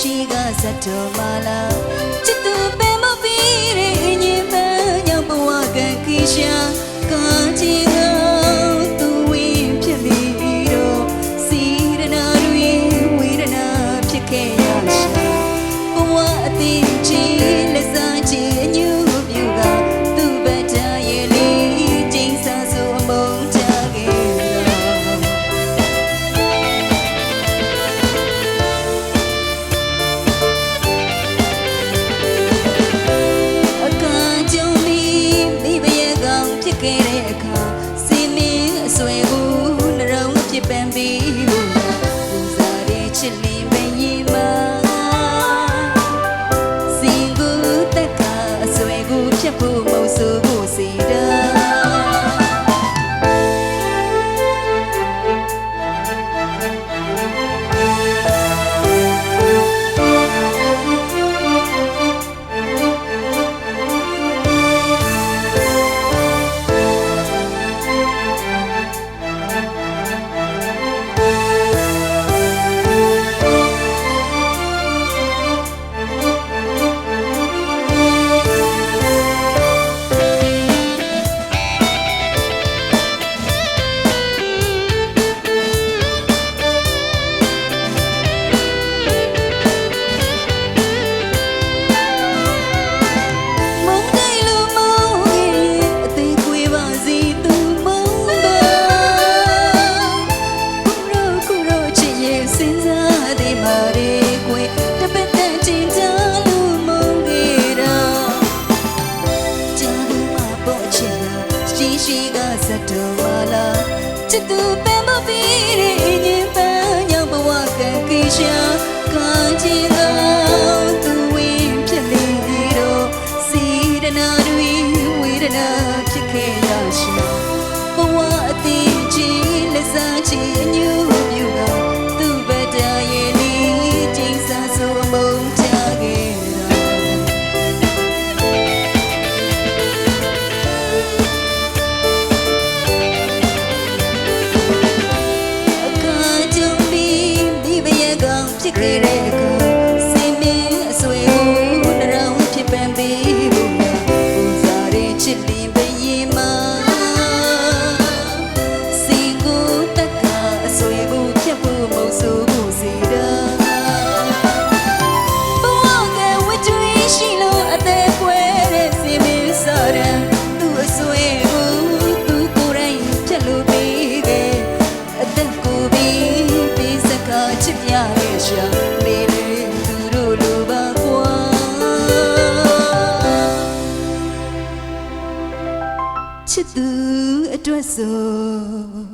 ကစတ်တော်မလာချစ်သူပဲမပြီးတဲ့ညင်ပန်းညောင်ဘဝကခိရှာကာချီကသူဝင်းဖြစ်လေတော့စီရနာတွေဝေဒနာဖြစ်ခဲ့ရရှာဘဝအသေးချီလက်စားချီအညူ ပန်းပြီးဘူးပူဇာတဲ့ချစ်လင်းမရင်မစင်ကူတက်ကအဆွဲကိုဖြတ်ဖို့မဟုတ်ဆိုဖို့ ချစ်သူပဲမပြီးတဲ့ညင်ပန်းညောင်ဘဝကကိရှာကာချင်တော့သူဝင်းဖြစ်လေတော့စီဒနာတွေဝေဒနာဖြစ်ခဲ့ရရှာဘဝအသေးချင်းလက်စားချင်ညူ ရဲ့ကော အတွက်ဆို